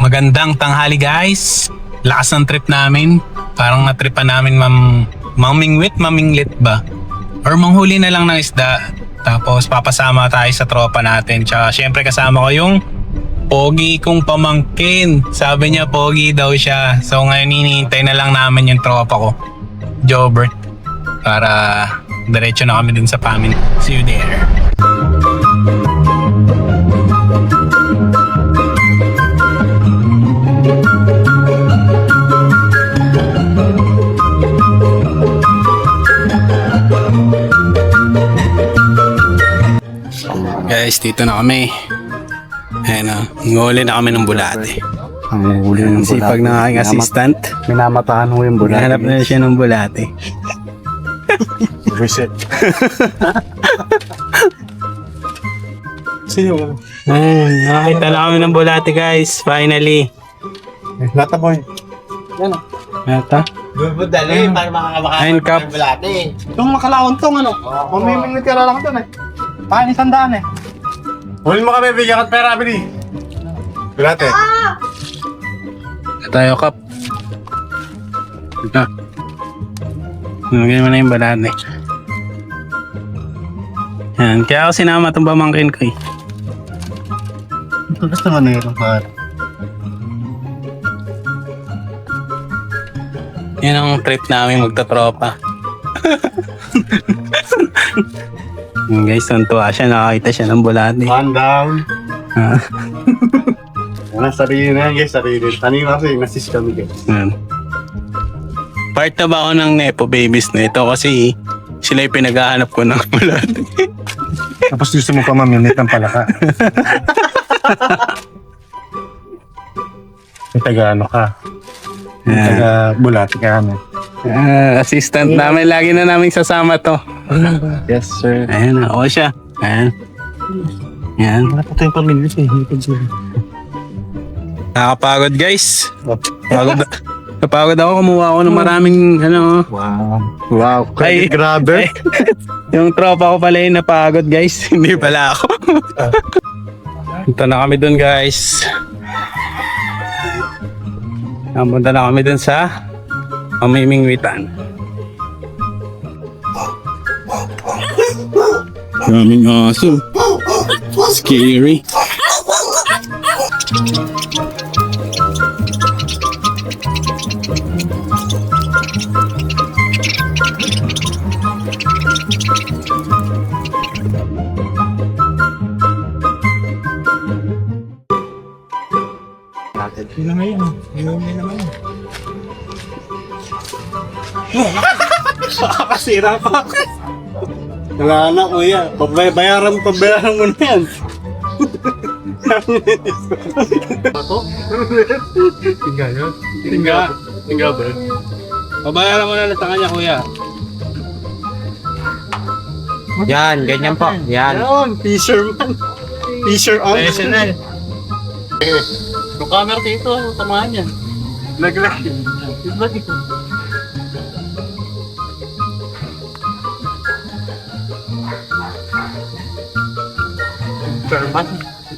Magandang tanghali guys. Lakas ng trip namin. Parang natripan namin mam mamingwit, maminglit ba? Or manghuli na lang ng isda. Tapos papasama tayo sa tropa natin. Tsaka syempre kasama ko yung Pogi kong pamangkin. Sabi niya Pogi daw siya. So ngayon hinihintay na lang namin yung tropa ko. Jobert. Para diretso na kami dun sa pamin. See you there. Guys, dito na kami. Ayan o, nguli na kami ng bulate. Ang huli ng Ang sipag ng aking assistant. Minamatahan mo yung bulate. Hanap na siya ng bulate. Reset. Sino? Ayun, nakakita na kami ng bulate guys. Finally. Lata boy. Yan o. Yata. Dali, para makakabaka Nine cup. ng bulate. Itong makalaon tong ano. Mamimingit ka lang doon eh. Paano isang daan eh. Huli mo kami, bigyan ka at pera, Bili. Bulate. Na tayo kap. Ito. Nagyan mo na yung bulate. Yan, kaya ako sinama itong pamangkin ko eh. Gusto mo na yun, pare. Yan ang trip namin magtatropa. Yan guys, tuntua siya. Nakakita siya ng bulate. One down. Ah, ang sarili na yan, guys. Sarili. Kanina kasi, nasis kami, guys. yan. Part na ba ako ng Nepo Babies na ito kasi sila yung pinaghahanap ko ng bulate. Tapos gusto mo pa maminit ng palaka. May taga ano ka? May taga bulate ka ano? Ah, assistant namin. Lagi na namin sasama to. Yes, sir. Ayan, ako siya. Ayan. Ayan. Wala pa tayong pamilya eh. Hipid sila. Nakakapagod guys. Pagod. Napagod ako. Kumuha ako ng maraming ano. Wow. Wow. Ay, grabe. Yung tropa ko pala yung napagod guys. Hindi pala ako. Punta na kami dun guys. Punta na kami dun sa Pamimingwitan. Daming aso. Scary. Yun na ngayon. Yun na naman. Nakakasira pa. Wala na, kuya. Pabay- Bayaran, pabayaran mo na yan. Ito? Tingga yun? Tingga. Tingga bro. Pabayaran mo na lang sa kanya kuya. Yan, ganyan po. Yan. Yan, fisherman. Fisher on. Professional. Yung camera dito, tamaan yan. Naglag. Naglag Fisherman.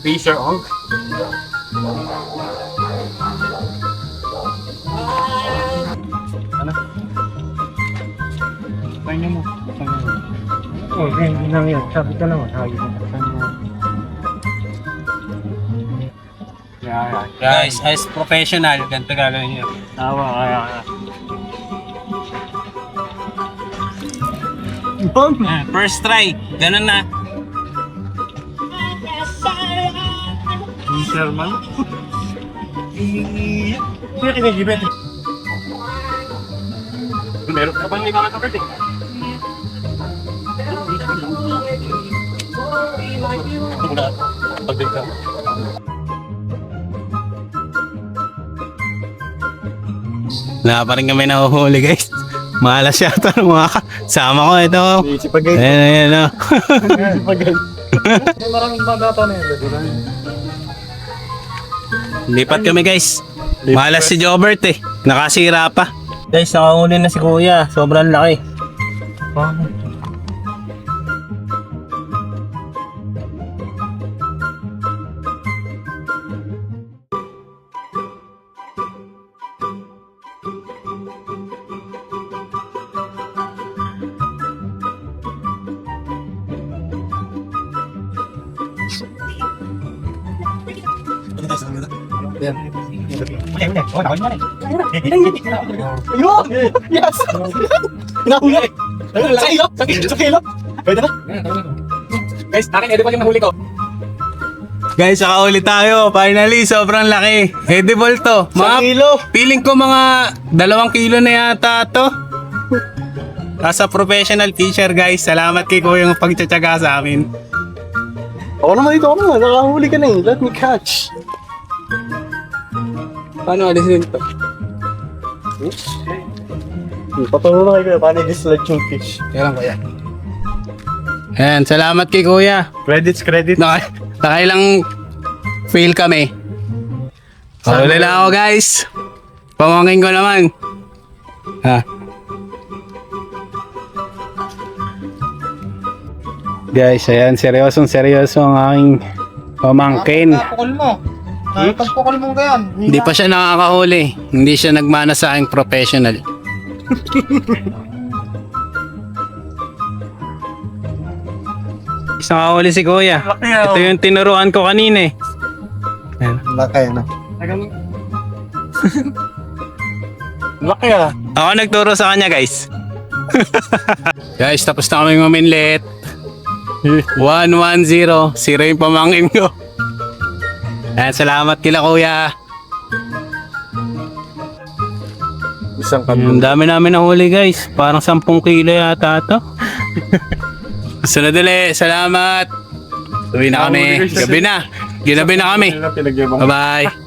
Fisher on. Ano? Kanya mo. Kanya mo. Oh, hindi lang yan. Sabi ka naman. Naman. Yeah, yeah. Guys, as professional, ganito gagawin niyo. Tawa, kaya kaya. Ah, First try. Ganun na. Fisherman? Hindi kinigibet. Meron ka bang mga kapit eh? Pagdig ka. Wala pa rin kami nahuhuli guys. Malas yata ng mga kasama ko ito. Ayan, ayan, oh. pag Maraming bagata na yun. Lipat kami guys. Malas si Jobert eh. Nakasira pa. Guys, nakahuli na si Kuya. Sobrang laki. Ayun! Yes! Nahuli! Sa kilo! Sa kilo! Sa kilo! Pwede na? Guys, akin edible yung nahuli ko. Guys, nakahuli tayo. Finally, sobrang laki. Edible to. Mga, kilo! feeling ko mga dalawang kilo na yata to. As a professional teacher guys, salamat kay Kuya yung pagtsatsaga sa amin. Ako naman dito, ako naman. Nakahuli ka na eh. Let me catch. Paano alisin to? Paturo na kayo paano i-dislodge yung fish. Kaya lang kuya. Ayan, salamat kay Kuya. Credits, credit. Naka, nakailang fail kami. Huli lang ako guys. Pamangkin ko naman. Ha? Guys, ayan, seryosong seryoso ang aking pamangkin. Napukol mo. Napagpukol mo ka yan. Hindi pa siya nakakahuli. Hindi siya nagmana sa aking professional. Isang nakahuli si Kuya. Ito yung tinuruan ko kanina eh. Ayan. Laki na. Laki ah. Ako nagturo sa kanya guys. guys, tapos na kami maminlet. 110. Zero yung pamangkin ko. Ayan, salamat kila kuya. Isang Ang dami namin nahuli guys. Parang 10 kilo yata to. Sunod ulit. Salamat. Uwi na kami. Gabi na. Ginabi na kami. Bye-bye.